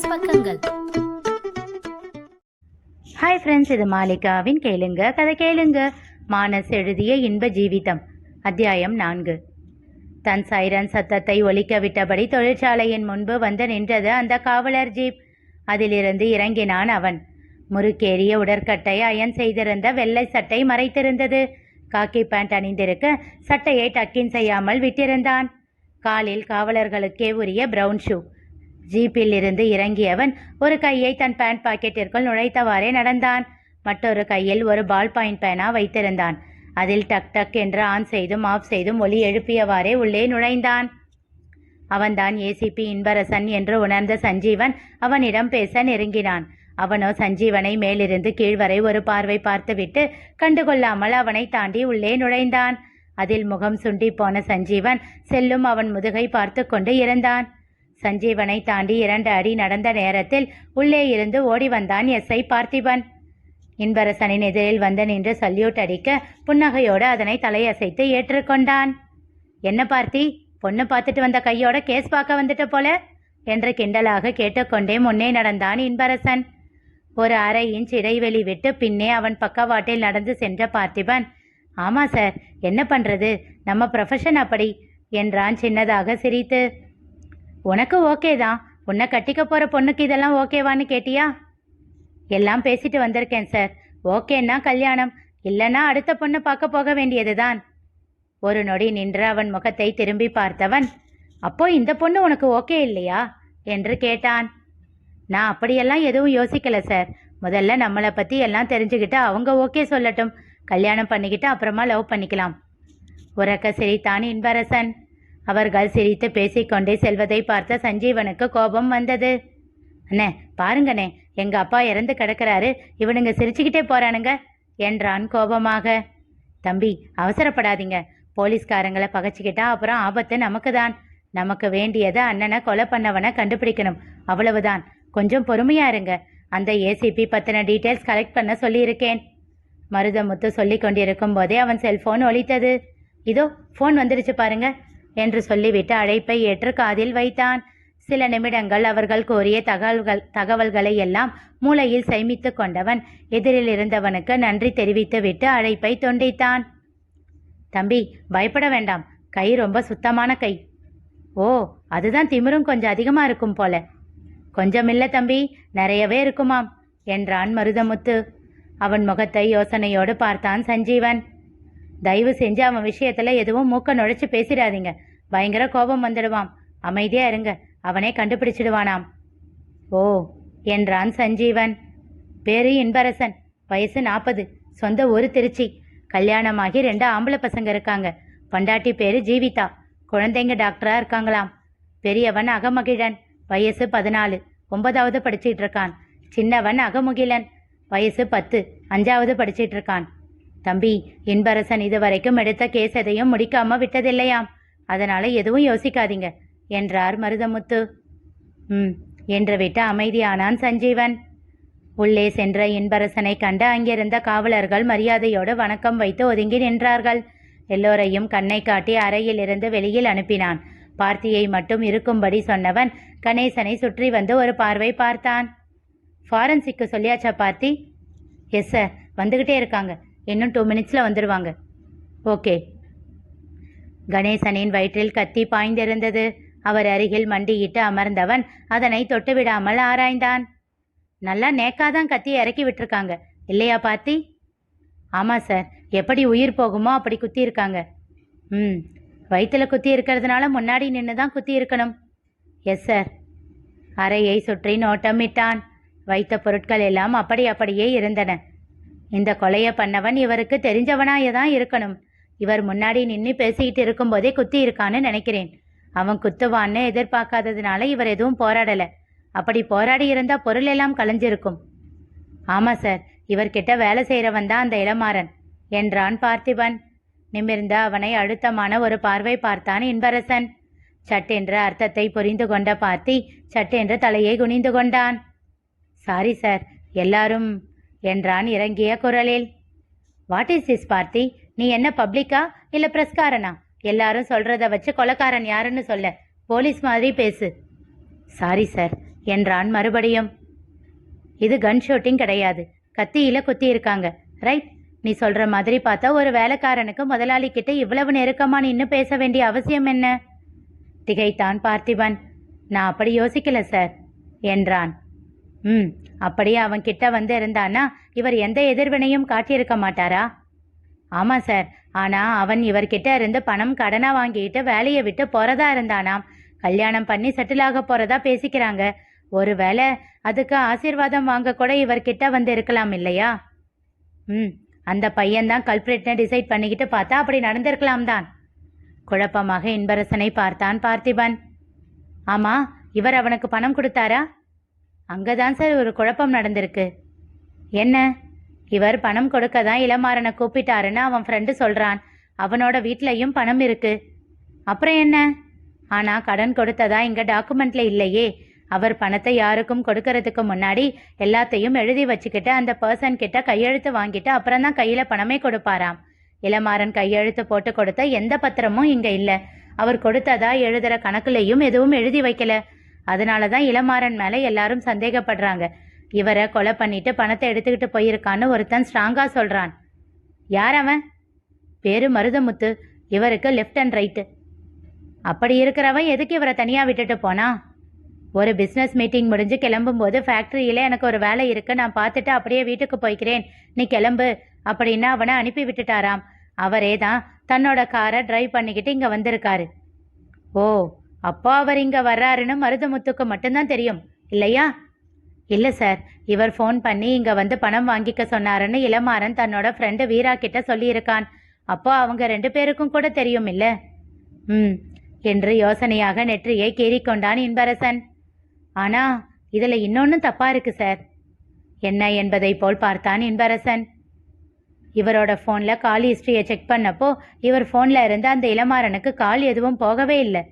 Business பக்கங்கள். Hi friends இது மாலிகாவின் கேளுங்க கதை கேளுங்க. மானஸ் எழுதிய இன்ப ஜீவிதம் அத்தியாயம் நான்கு. தன் சைரன் சத்தத்தை ஒலிக்க விட்டபடி தொழிற்சாலையின் முன்பு வந்து நின்றது அந்த காவலர் ஜீப். அதிலிருந்து இறங்கினான் அவன். முறுக்கேறிய உடற்கட்டை அயன் செய்திருந்த வெள்ளை சட்டை மறைத்திருந்தது. காக்கி பேண்ட் அணிந்திருக்க சட்டையை டக்கின் செய்யாமல் விட்டிருந்தான். காலில் காவலர்களுக்கே உரிய பிரவுன் ஷூ ஜீப்பில் இருந்து இறங்கியவன் ஒரு கையை தன் பேண்ட் பாக்கெட்டிற்குள் நுழைத்தவாறே நடந்தான். மற்றொரு கையில் ஒரு பால் பாயிண்ட் பேனா வைத்திருந்தான். அதில் டக் டக் என்று ஆன் செய்தும் ஆஃப் செய்தும் ஒலி எழுப்பியவாறே உள்ளே நுழைந்தான். அவன்தான் ஏசிபி இன்பரசன் என்று உணர்ந்த சஞ்சீவன் அவனிடம் பேச நெருங்கினான். அவனோ சஞ்சீவனை மேலிருந்து கீழ்வரை ஒரு பார்வை பார்த்துவிட்டு கண்டுகொள்ளாமல் அவனை தாண்டி உள்ளே நுழைந்தான். அதில் முகம் சுண்டி போன சஞ்சீவன் செல்லும் அவன் முதுகை பார்த்து கொண்டு இருந்தான் சஞ்சீவனை தாண்டி இரண்டு அடி நடந்த நேரத்தில் உள்ளே இருந்து ஓடி வந்தான் எஸ்ஐ பார்த்திபன். இன்பரசனின் எதிரில் வந்து நின்று சல்யூட் அடிக்க புன்னகையோடு அதனை தலையசைத்து ஏற்றுக்கொண்டான். என்ன பார்த்தி? பொண்ணு பார்த்துட்டு வந்த கையோட கேஸ் பார்க்க வந்துட்ட போல? என்று கிண்டலாக கேட்டுக்கொண்டே முன்னே நடந்தான் இன்பரசன். ஒரு அரை இன்ச் இடைவெளி விட்டு பின்னே அவன் பக்கவாட்டில் நடந்து சென்ற பார்த்திபன். ஆமா சார் என்ன பண்றது? நம்ம ப்ரொஃபஷன் அப்படி என்றான் சின்னதாக சிரித்து. உனக்கு ஓகே தான். உன்னை கட்டிக்க போகிற பொண்ணுக்கு இதெல்லாம் ஓகேவான்னு கேட்டியா? எல்லாம் பேசிட்டு வந்திருக்கேன் சார் ஓகேன்னா கல்யாணம். இல்லைன்னா அடுத்த பொண்ணை பார்க்க போக வேண்டியதுதான். ஒரு நொடி நின்று அவன் முகத்தை திரும்பி பார்த்தவன் அப்போ இந்த பொண்ணு உனக்கு ஓகே இல்லையா? என்று கேட்டான். நான் அப்படியெல்லாம் எதுவும் யோசிக்கல சார் முதல்ல நம்மளை பற்றி எல்லாம் தெரிஞ்சுக்கிட்டு அவங்க ஓகே சொல்லட்டும். கல்யாணம் பண்ணிக்கிட்டு அப்புறமா லவ் பண்ணிக்கலாம். உறக்க சிரித்தான் இன்பரசன். அவர்கள் சிரித்து பேசிக்கொண்டே செல்வதை பார்த்த சஞ்சீவனுக்கு கோபம் வந்தது. அண்ணே பாருங்கண்ணே எங்க அப்பா இறந்து கிடக்கிறாரு. இவனுங்க சிரிச்சுக்கிட்டே போறானுங்க என்றான் கோபமாக. தம்பி அவசரப்படாதீங்க. போலீஸ்காரங்களை பகச்சிக்கிட்டா அப்புறம் ஆபத்து நமக்கு தான் நமக்கு வேண்டியதை அண்ணனை கொலை பண்ணவனை கண்டுபிடிக்கணும். அவ்வளவுதான். கொஞ்சம் பொறுமையா இருங்க. அந்த ஏசிபி பத்தின டீட்டெயில்ஸ் கலெக்ட் பண்ண சொல்லியிருக்கேன். மருதமுத்து சொல்லி கொண்டிருக்கும் போதே அவன் செல்போன் ஒழித்தது இதோ ஃபோன் வந்துடுச்சு பாருங்க. என்று சொல்லிவிட்டு அழைப்பை ஏற்று காதில் வைத்தான். சில நிமிடங்கள் அவர்கள் கோரிய தகவல்கள் தகவல்களை எல்லாம் மூளையில் சேமித்து கொண்டவன் எதிரில் இருந்தவனுக்கு நன்றி தெரிவித்துவிட்டு அழைப்பை துண்டித்தான். தம்பி பயப்பட வேண்டாம். கை ரொம்ப சுத்தமான கை. ஓ அதுதான் திமிரும் கொஞ்சம் அதிகமாக இருக்கும் போல. கொஞ்சமில்ல தம்பி நிறையவே இருக்குமாம் என்றான் மருதமுத்து. அவன் முகத்தை யோசனையோடு பார்த்தான் சஞ்சீவன். தயவு செஞ்சு அவன் விஷயத்துல எதுவும் மூக்க நுழைச்சு பேசிடாதீங்க. பயங்கர கோபம் வந்துடுவான். அமைதியா இருங்க. அவனே கண்டுபிடிச்சிடுவானாம். ஓ என்றான் சஞ்சீவன். பேரு இன்பரசன். வயசு நாற்பது சொந்த ஊர் திருச்சி. கல்யாணமாகி ரெண்டு ஆம்பளை பசங்க இருக்காங்க. பண்டாட்டி பேரு ஜீவிதா. குழந்தைங்க டாக்டரா இருக்காங்களாம். பெரியவன் அகமகிழன். வயசு பதினாலு. ஒன்பதாவது படிச்சிட்டு இருக்கான். சின்னவன் அகமுகிலன். வயசு பத்து. அஞ்சாவது படிச்சிட்டு இருக்கான். தம்பி இன்பரசன் இதுவரைக்கும் எடுத்த கேஸ் எதையும் முடிக்காம விட்டதில்லையாம். அதனால எதுவும் யோசிக்காதீங்க என்றார் மருதமுத்து. ம் என்று விட்டு அமைதியானான் சஞ்சீவன். உள்ளே சென்ற இன்பரசனை கண்டு அங்கிருந்த காவலர்கள் மரியாதையோடு வணக்கம் வைத்து ஒதுங்கி நின்றார்கள். எல்லோரையும் கண்ணை காட்டி அறையில் இருந்து வெளியில் அனுப்பினான். பார்த்தியை மட்டும் இருக்கும்படி சொன்னவன் கணேசனை சுற்றி வந்து ஒரு பார்வை பார்த்தான். ஃபாரன்சிக்கு சொல்லியாச்சா பார்த்தி? எஸ் சார் வந்துக்கிட்டே இருக்காங்க. இன்னும் டூ மினிட்ஸில் வந்துடுவாங்க ஓகே கணேசனின் வயிற்றில் கத்தி பாய்ந்திருந்தது. அவர் அருகில் மண்டியிட்டு அமர்ந்தவன் அதனை தொட்டுவிடாமல் ஆராய்ந்தான். நல்லா நேக்காதான் கத்தி இறக்கி விட்டுருக்காங்க. இல்லையா பார்த்தி ஆமாம் சார். எப்படி உயிர் போகுமோ அப்படி குத்தி இருக்காங்க. ம். வயிற்றில் குத்தி இருக்கிறதுனால முன்னாடி நின்று தான் குத்தி இருக்கணும். எஸ் சார் அறையை சுற்றி நோட்டமிட்டான். வைத்த பொருட்கள் எல்லாம் அப்படி அப்படியே இருந்தன. இந்த கொலையை பண்ணவன் இவருக்கு தெரிஞ்சவனாய தான் இருக்கணும். இவர் முன்னாடி நின்று பேசிக்கிட்டு இருக்கும்போதே குத்தி இருக்கான்னு நினைக்கிறேன். அவன் குத்துவான்னு எதிர்பார்க்காததுனால இவர் எதுவும் போராடல. அப்படி போராடி இருந்தா பொருள் எல்லாம் கலைஞ்சிருக்கும். ஆமா சார். இவர்கிட்ட வேலை செய்கிறவன் தான் அந்த இளமாறன். என்றான் பார்த்திபன். நிமிர்ந்த அவனை அழுத்தமான ஒரு பார்வை பார்த்தான் இன்பரசன். சட்டென்ற அர்த்தத்தை புரிந்து கொண்ட பார்த்தி சட்டென்று தலையை குனிந்து கொண்டான். Sorry sir. எல்லாரும் என்றான் இறங்கிய குரலில். வாட் இஸ் திஸ் பார்த்தி நீ என்ன பப்ளிக்கா இல்ல பிரஸ்காரனா எல்லாரும் சொல்றத வச்சு கொலக்காரன் யாருன்னு சொல்ல. போலீஸ் மாதிரி பேசு. சாரி சார் என்றான் மறுபடியும். இது கன் ஷூட்டிங் கிடையாது. கத்தியில குத்தி இருக்காங்க. ரைட் நீ சொல்ற மாதிரி பார்த்தா ஒரு வேலைக்காரனுக்கு முதலாளி கிட்ட இவ்வளவு நெருக்கமா நின்னு பேச வேண்டிய அவசியம் என்ன? திகைத்தான் பார்த்திபன். நான் அப்படி யோசிக்கல சார் என்றான். ம் அப்படியே அவன் கிட்ட வந்து இருந்தானா இவர் எந்த எதிர்வினையும் காட்டியிருக்க மாட்டாரா? ஆமாம் சார். ஆனால் அவன் இவர்கிட்ட இருந்து பணம் கடனாக வாங்கிட்டு வேலையை விட்டு போகிறதா இருந்தானாம். கல்யாணம் பண்ணி செட்டில் ஆக போகிறதா பேசிக்கிறாங்க. ஒருவேளை அதுக்கு ஆசீர்வாதம் வாங்க கூட இவர்கிட்ட வந்து இருக்கலாம் இல்லையா? ம் அந்த பையன்தான் கல்பிரேட்னு டிசைட் பண்ணிக்கிட்டு பார்த்தா அப்படி நடந்திருக்கலாம் தான். குழப்பமாக இன்பரசனை பார்த்தான் பார்த்திபன். ஆமாம் இவர் அவனுக்கு பணம் கொடுத்தாரா? அங்கே தான் சார் ஒரு குழப்பம் நடந்திருக்கு. என்ன? இவர் பணம் கொடுக்க தான் இளமாறனை கூப்பிட்டாருன்னு அவன் ஃப்ரெண்டு சொல்கிறான் அவனோட வீட்லையும் பணம் இருக்கு. அப்புறம் என்ன? ஆனா கடன் கொடுத்ததா இங்க டாக்குமெண்ட்ல இல்லையே. அவர் பணத்தை யாருக்கும் கொடுக்கறதுக்கு முன்னாடி எல்லாத்தையும் எழுதி வச்சுக்கிட்டு அந்த பர்சன் கிட்ட கையெழுத்து வாங்கிட்டு அப்புறம் தான் கையில பணமே கொடுப்பாராம். இளமாறன் கையெழுத்து போட்டு கொடுத்த எந்த பத்திரமும் இங்க இல்ல. அவர் கொடுத்ததா எழுதுற கணக்குலையும் எதுவும் எழுதி வைக்கல. அதனால தான் இளமாறன் மேலே எல்லாரும் சந்தேகப்படுறாங்க. இவரை கொலை பண்ணிட்டு பணத்தை எடுத்துக்கிட்டு போயிருக்கான்னு ஒருத்தன் ஸ்ட்ராங்கா சொல்றான். யார் அவன்? பேரு மருதமுத்து. இவருக்கு லெஃப்ட் அண்ட் ரைட்டு அப்படி இருக்கிறவன் எதுக்கு இவரை தனியாக விட்டுட்டு போனா? ஒரு பிஸ்னஸ் மீட்டிங் முடிஞ்சு கிளம்பும்போது ஃபேக்ட்ரியில் எனக்கு ஒரு வேலை இருக்கு நான் பார்த்துட்டு அப்படியே வீட்டுக்கு போய்க்கிறேன். நீ கிளம்பு அப்படின்னு அவனை அனுப்பி விட்டுட்டாராம். அவரே தான் தன்னோட காரை டிரைவ் பண்ணிக்கிட்டு இங்கே வந்திருக்காரு. ஓ அப்பா அவர் இங்க வர்றாருன்னு மருதமுத்துக்கு மட்டும்தான் தெரியும். இல்லையா? இல்ல சார். இவர் ஃபோன் பண்ணி இங்க வந்து பணம் வாங்கிக்க சொன்னாருன்னு இளமாறன் தன்னோட ஃப்ரெண்டு வீரா கிட்ட சொல்லியிருக்கான். அப்போ அவங்க ரெண்டு பேருக்கும் கூட தெரியும் இல்ல? ம். என்று யோசனையாக நெற்றியை கீறிக்கொண்டான் இன்பரசன். ஆனா இதுல இன்னொன்னு தப்பா இருக்கு சார். என்ன என்பதை போல் பார்த்தான் இன்பரசன். இவரோட ஃபோனில் கால் ஹிஸ்டரியை செக் பண்ணப்போ இவர் ஃபோனில் இருந்து அந்த இளமாறனுக்கு கால் எதுவும் போகவே இல்லை.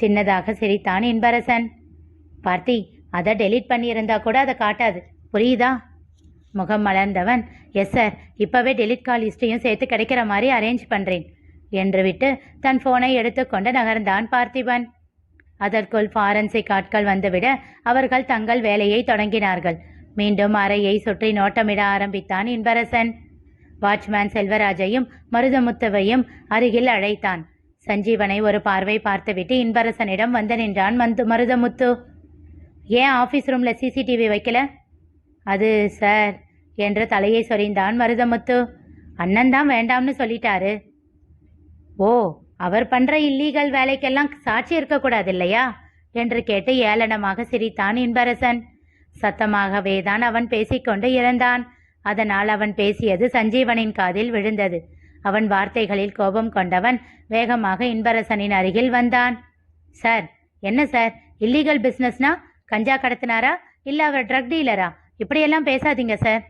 சின்னதாக சிரித்தான் இன்பரசன். பார்த்தி அதை டெலீட் பண்ணியிருந்தா கூட அதை காட்டாது. புரியுதா? முகம் மலர்ந்தவன் எஸ் சார் இப்போவே டெலிட் கால் ஹிஸ்டரியும் சேர்த்து கிடைக்கிற மாதிரி அரேஞ்ச் பண்ணுறேன் என்று விட்டு தன் ஃபோனை எடுத்துக்கொண்டு நகர்ந்தான் பார்த்திபன். அதற்குள் ஃபாரன்சிக் ஆட்கள் வந்துவிட அவர்கள் தங்கள் வேலையை தொடங்கினார்கள். மீண்டும் அறையை சுற்றி நோட்டமிட ஆரம்பித்தான் இன்பரசன். வாட்ச்மேன் செல்வராஜையும் மருதமுத்துவையும் அருகில் அழைத்தான். சஞ்சீவனை ஒரு பார்வை பார்த்துவிட்டு இன்பரசனிடம் வந்து நின்றான் மந்து மருதமுத்து. ஏன் ஆஃபீஸ் ரூமில் சிசிடிவி வைக்கல? அது சார் என்று தலையை சொரிந்தான் மருதமுத்து. அண்ணன் தான் வேண்டாம்னு சொல்லிட்டாரு. ஓ அவர் பண்ற இல்லீகல் வேலைக்கெல்லாம் சாட்சி இருக்கக்கூடாது இல்லையா என்று கேட்டு ஏளனமாக சிரித்தான் இன்பரசன். சத்தமாகவே தான் அவன் பேசிக்கொண்டு இறந்தான். அதனால் அவன் பேசியது சஞ்சீவனின் காதில் விழுந்தது. அவன் வார்த்தைகளில் கோபம் கொண்டவன் வேகமாக இன்பரசனின் அருகில் வந்தான். சார் என்ன சார்? இல்லீகல் பிஸ்னஸ்னா கஞ்சா கடத்தினாரா? இல்ல அவர் ட்ரக் டீலரா இப்படியெல்லாம் பேசாதீங்க சார்.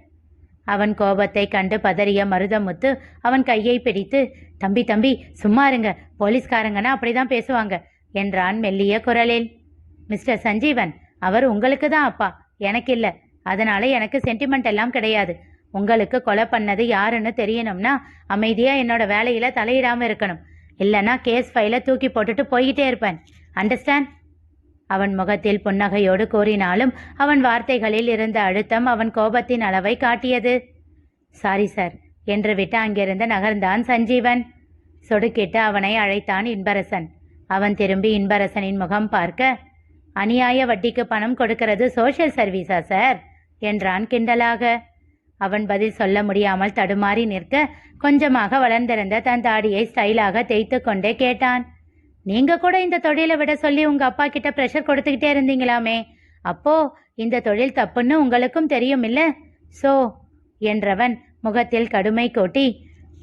அவன் கோபத்தை கண்டு பதறிய மருதமுத்து அவன் கையை பிடித்து தம்பி தம்பி சும்மா இருங்க. போலீஸ்காரங்கன்னா அப்படிதான் பேசுவாங்க என்றான் மெல்லிய குரலில். மிஸ்டர் சஞ்சீவன் அவர் உங்களுக்கு தான் அப்பா. எனக்கு இல்லை. அதனால எனக்கு சென்டிமெண்ட் எல்லாம் கிடையாது. உங்களுக்கு கொலை பண்ணது யாருன்னு தெரியணும்னா அமைதியாக என்னோட வேலையில் தலையிடாமல் இருக்கணும். இல்லைன்னா கேஸ் ஃபைலை தூக்கி போட்டுட்டு போய்கிட்டே இருப்பேன். அண்டர்ஸ்டாண்ட் அவன் முகத்தில் புன்னகையோடு கூறினாலும் அவன் வார்த்தைகளில் இருந்த அழுத்தம் அவன் கோபத்தின் அளவை காட்டியது. சாரி சார் என்று விட்டு அங்கிருந்து நகர்ந்தான் சஞ்சீவன். சொடுக்கிட்டு அவனை அழைத்தான் இன்பரசன். அவன் திரும்பி இன்பரசனின் முகம் பார்க்க அநியாய வட்டிக்கு பணம் கொடுக்கிறது சோஷியல் சர்வீஸா சார் என்றான் கிண்டலாக. அவன் பதில் சொல்ல முடியாமல் தடுமாறி நிற்க கொஞ்சமாக வளர்ந்திருந்த தன் தாடியை ஸ்டைலாக தேய்த்து கொண்டே கேட்டான். நீங்க கூட இந்த தொழிலை விட சொல்லி உங்க அப்பா கிட்ட ப்ரெஷர் கொடுத்துக்கிட்டே இருந்தீங்களாமே? அப்போ இந்த தொழில் தப்புன்னு உங்களுக்கும் தெரியும் இல்ல சோ என்றவன் முகத்தில் கடுமை கொட்டி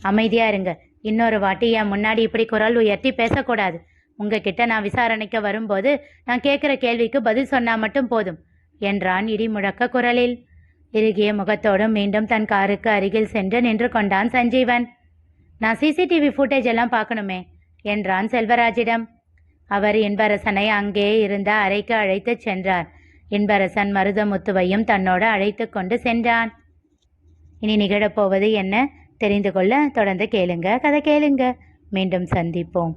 அமைதியா இருங்க. இன்னொரு வாட்டி என் முன்னாடி இப்படி குரல் உயர்த்தி பேசக்கூடாது. உங்ககிட்ட நான் விசாரணைக்கு வரும்போது நான் கேட்குற கேள்விக்கு பதில் சொன்னா மட்டும் போதும் என்றான் இடி முழக்க குரலில். இறுகிய முகத்தோடு மீண்டும் தன் காருக்கு அருகில் சென்று நின்று கொண்டான் சஞ்சீவன். நான் சிசிடிவி ஃபுட்டேஜ் எல்லாம் பார்க்கணுமே என்றான் செல்வராஜிடம். அவர் இன்பரசனை அங்கே இருந்த அறைக்கு அழைத்துச் சென்றார். இன்பரசன் மருதமுத்துவையும் தன்னோடு அழைத்து கொண்டு சென்றான். இனி நிகழப்போவது என்ன? தெரிந்து கொள்ள தொடர்ந்து கேளுங்க. கதை கேளுங்க. மீண்டும் சந்திப்போம்.